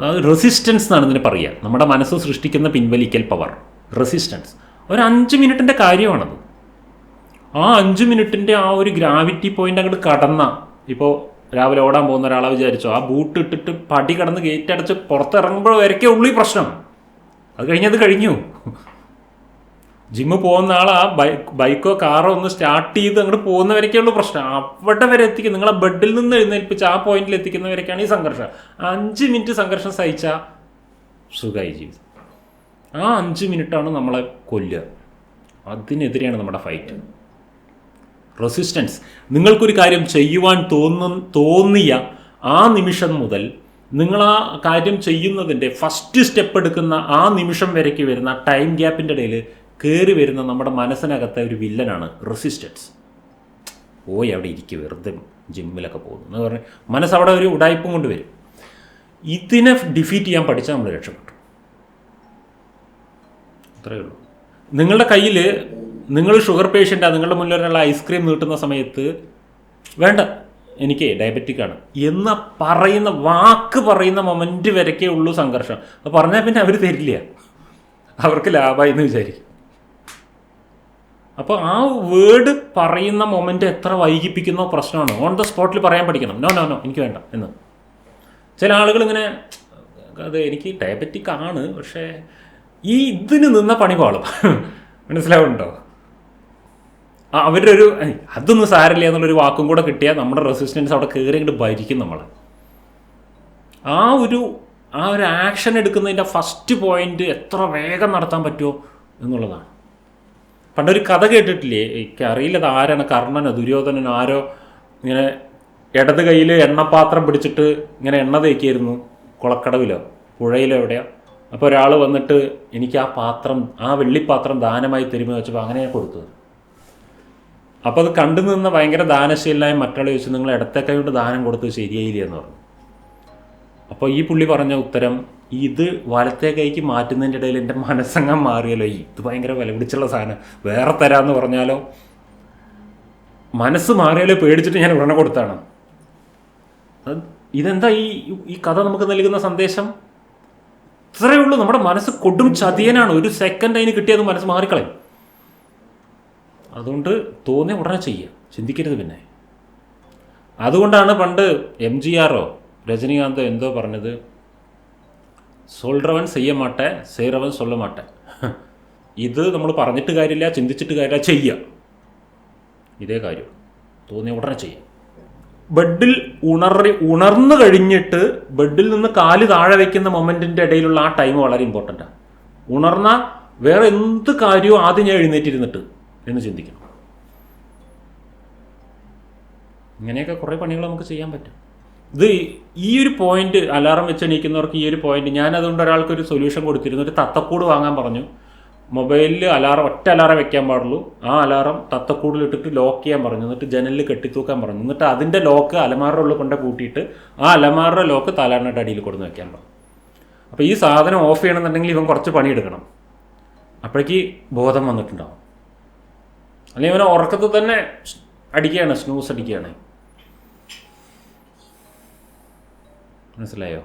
അതായത് റെസിസ്റ്റൻസ് എന്നാണ് ഇതിന് പറയുക. നമ്മുടെ മനസ്സ് സൃഷ്ടിക്കുന്ന പിൻവലിക്കൽ പവർ റെസിസ്റ്റൻസ് ഒരു അഞ്ച് മിനിറ്റിന്റെ കാര്യമാണത്. ആ അഞ്ച് മിനിറ്റിന്റെ ആ ഒരു ഗ്രാവിറ്റി പോയിന്റ് അങ്ങോട്ട് കടന്ന. ഇപ്പോൾ രാവിലെ ഓടാൻ പോകുന്ന ഒരാളെ വിചാരിച്ചോ ആ ബൂട്ട് ഇട്ടിട്ട് പടി കടന്ന് ഗേറ്റ് അടച്ച് പുറത്തിറങ്ങുമ്പോൾ വരയ്ക്കേ ഉള്ളൂ ഈ പ്രശ്നം. അത് കഴിഞ്ഞത് കഴിഞ്ഞു. ജിമ്മ് പോകുന്ന ആൾ ആ ബൈക്ക് ബൈക്കോ കാറോ ഒന്ന് സ്റ്റാർട്ട് ചെയ്ത് അങ്ങോട്ട് പോകുന്നവരൊക്കെ ഉള്ളൂ പ്രശ്നം. അവിടെ വരെ എത്തിക്കും. നിങ്ങളെ ബെഡിൽ നിന്ന് എഴുന്നേൽപ്പിച്ച് ആ പോയിന്റിൽ എത്തിക്കുന്നവരൊക്കെയാണ് ഈ സംഘർഷം. അഞ്ച് മിനിറ്റ് സംഘർഷം സഹിച്ച സുഖമായി ജീവിതം. ആ അഞ്ച് മിനിറ്റാണ് നമ്മളെ കൊല്ലുക. അതിനെതിരെയാണ് നമ്മുടെ ഫൈറ്റ് റെസിസ്റ്റൻസ് നിങ്ങൾക്കൊരു കാര്യം ചെയ്യുവാൻ തോന്നു തോന്നിയ ആ നിമിഷം മുതൽ നിങ്ങൾ ആ കാര്യം ചെയ്യുന്നതിന്റെ ഫസ്റ്റ് സ്റ്റെപ്പ് എടുക്കുന്ന ആ നിമിഷം വരയ്ക്ക് വരുന്ന ടൈം ഗ്യാപ്പിന്റെ ഇടയിൽ കയറി വരുന്ന നമ്മുടെ മനസ്സിനകത്തെ ഒരു വില്ലനാണ് റെസിസ്റ്റൻസ് പോയി അവിടെ ഇരിക്കുക വെറുതെ ജിമ്മിലൊക്കെ പോകുന്നു എന്ന് പറഞ്ഞ് മനസ്സവിടെ ഒരു ഉടായ്പും കൊണ്ട് വരും. ഇതിനെ ഡിഫീറ്റ് ചെയ്യാൻ പഠിച്ചാൽ നമ്മൾ രക്ഷപ്പെട്ടു. അത്രയേ ഉള്ളൂ. നിങ്ങളുടെ കയ്യിൽ നിങ്ങൾ ഷുഗർ പേഷ്യന്റാണ് നിങ്ങളുടെ മുന്നിൽ ഒരാൾ ഐസ്ക്രീം നീട്ടുന്ന സമയത്ത് വേണ്ട എനിക്ക് ഡയബറ്റിക് ആണ് എന്ന് പറയുന്ന വാക്ക് പറയുന്ന മൊമെന്റ് വരയ്ക്കേ ഉള്ളൂ സംഘർഷം. അപ്പോൾ പറഞ്ഞാൽ പിന്നെ അവർ തരില്ല. അവർക്ക് ലാഭമായി എന്ന് വിചാരിക്കും. അപ്പോൾ ആ വേർഡ് പറയുന്ന മൊമെന്റ് എത്ര വൈകിപ്പിക്കുന്നോ പ്രശ്നമാണ്. ഓൺ ദ സ്പോട്ടിൽ പറയാൻ പഠിക്കണം. നോ നോ നോ എനിക്ക് വേണ്ട. എന്ന്. ചില ആളുകൾ ഇങ്ങനെ അത് എനിക്ക് ഡയബറ്റിക് ആണ് പക്ഷേ ഈ ഇതിന് നിന്ന പണി പാളും. മനസ്സിലാവുന്നുണ്ടോ? അവരുടെ ഒരു "ഏയ്, അതൊന്നും സാരില്ല എന്നുള്ളൊരു വാക്കും കൂടെ കിട്ടിയാൽ നമ്മുടെ റെസിസ്റ്റൻസ് അവിടെ കയറി ഇങ്ങോട്ട് ഭരിക്കും നമ്മൾ ആ ഒരു ആ ഒരു ആക്ഷൻ എടുക്കുന്നതിന്റെ ഫസ്റ്റ് പോയിന്റ് എത്ര വേഗം നടത്താൻ പറ്റുമോ എന്നുള്ളതാണ്. പണ്ടൊരു കഥ കേട്ടിട്ടില്ലേ? എനിക്ക് അറിയില്ല അത് ആരാണ് കർണനോ ദുര്യോധനനോ ആരോ ഇങ്ങനെ ഇടത് കയ്യിൽ എണ്ണപാത്രം പിടിച്ചിട്ട് ഇങ്ങനെ എണ്ണ തേക്കിയായിരുന്നു കുളക്കടവിലോ പുഴയിലോ എവിടെയോ. അപ്പോൾ ഒരാൾ വന്നിട്ട് എനിക്ക് ആ പാത്രം ആ വെള്ളിപ്പാത്രം ദാനമായി തരുമെന്ന് വെച്ചപ്പോൾ അങ്ങനെ കൊടുത്തത് അപ്പോൾ അത് കണ്ടു നിന്ന ഭയങ്കര ദാനശീലനായ മറ്റാളെ ചോദിച്ചു നിങ്ങൾ ഇടത്തെ കൈ കൊണ്ട് ദാനം കൊടുത്തത് ശരിയായില്ല? എന്ന് പറഞ്ഞു. അപ്പോൾ ഈ പുള്ളി പറഞ്ഞ ഉത്തരം ഇത് വലത്തെ കൈക്ക് മാറ്റുന്നതിന്റെ ഇടയിൽ എന്റെ മനസ്സങ്ങം മാറിയല്ലോ. ഇത് ഭയങ്കര വില പിടിച്ചുള്ള സാധനം. വേറെ തരാമെന്ന് പറഞ്ഞാലോ? മനസ്സ് മാറിയാലോ പേടിച്ചിട്ട് ഞാൻ ഉടനെ കൊടുത്താണ്. ഇതെന്താ ഈ ഈ കഥ നമുക്ക് നൽകുന്ന സന്ദേശം? ഇത്രയേ ഉള്ളൂ. നമ്മുടെ മനസ്സ് കൊടും ചതിയനാണ്. ഒരു സെക്കൻഡ് അതിന് കിട്ടിയത് മനസ്സ് മാറിക്കളയും. അതുകൊണ്ട് തോന്നിയ ഉടനെ ചെയ്യുക ചിന്തിക്കരുത് പിന്നെ. അതുകൊണ്ടാണ് പണ്ട് എം ജി ആറോ രജനീകാന്തോ എന്തോ പറഞ്ഞത്? സൊල්റവൻ செய்ய மாட்டேன் സേറവൻ சொல்ல മാട്ടെ ഇത് നമ്മൾ പറഞ്ഞിട്ട് കാര്യമില്ല ചിന്തിച്ചിട്ട് കാര്യമില്ല ചെയ്യുക ഇതേ കാര്യം. തോന്നിയ ഉടനെ ചെയ്യുക ബെഡിൽ ഉണറി ഉണർന്നു കഴിഞ്ഞിട്ട് ബെഡിൽ നിന്ന് കാൽ താഴെ വയ്ക്കുന്ന മൊമെന്റിന്റെ ഇടയിലുള്ള ആ ടൈം വളരെ ഇമ്പോർട്ടന്റാണ് ഉണർന്ന വേറെ എന്ത് കാര്യവും ആദ്യം ഞാൻ എഴുന്നേറ്റിരുന്നിട്ട് എന്ന് ചിന്തിക്കണം. ഇങ്ങനെയൊക്കെ കുറേ പണികൾ നമുക്ക് ചെയ്യാൻ പറ്റും. ഇത് ഈ ഒരു പോയിന്റ് അലാറം വെച്ച് എണീക്കുന്നവർക്ക് ഈ ഒരു പോയിന്റ് ഞാൻ അതുകൊണ്ട് ഒരാൾക്ക് ഒരു സൊല്യൂഷൻ കൊടുത്തിരുന്നു. ഒരു തത്തക്കൂട് വാങ്ങാൻ പറഞ്ഞു. മൊബൈലിൽ അലാറം ഒറ്റ അലാറം വെക്കാൻ പാടുള്ളൂ. ആ അലാറം തത്തക്കൂടിലിട്ടിട്ട് ലോക്ക് ചെയ്യാൻ പറഞ്ഞു. എന്നിട്ട് ജനലിൽ കെട്ടിത്തൂക്കാൻ പറഞ്ഞു. എന്നിട്ട് അതിന്റെ ലോക്ക് അലമാരുടെ ഉള്ളിൽ കൊണ്ട് കൂട്ടിയിട്ട് ആ അലമാരുടെ ലോക്ക് തലാറിന്റെ അടിയിൽ കൊടുന്ന് വെക്കാൻ പറഞ്ഞു. അപ്പോൾ ഈ സാധനം ഓഫ് ചെയ്യണമെന്നുണ്ടെങ്കിൽ ഇവൻ കുറച്ച് പണിയെടുക്കണം. അപ്പോഴേക്ക് ബോധം വന്നിട്ടുണ്ടാവും. അല്ലെങ്കിൽ ഇവനെ ഉറക്കത്തിൽ തന്നെ അടിക്കുകയാണ് സ്നൂസ് അടിക്കുകയാണ്. മനസ്സിലായോ?